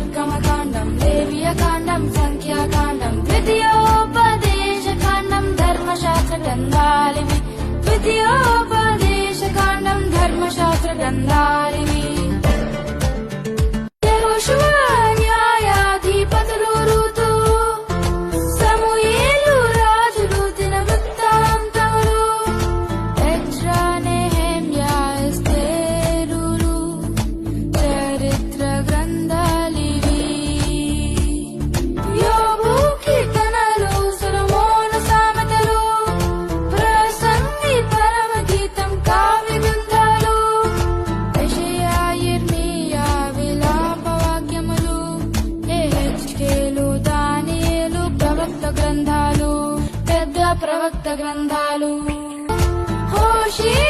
నిర్గమకాండం లేవియకాండం సంఖ్యాకాండం ద్వితీయోపదేశకాండం ధర్మశాస్త్ర గ్రంథాలి ద్వితీయోపదేశకాండం ధర్మశాస్త్ర గ్రంథాలి ప్రవక్త గ్రంథాలు. హోషీ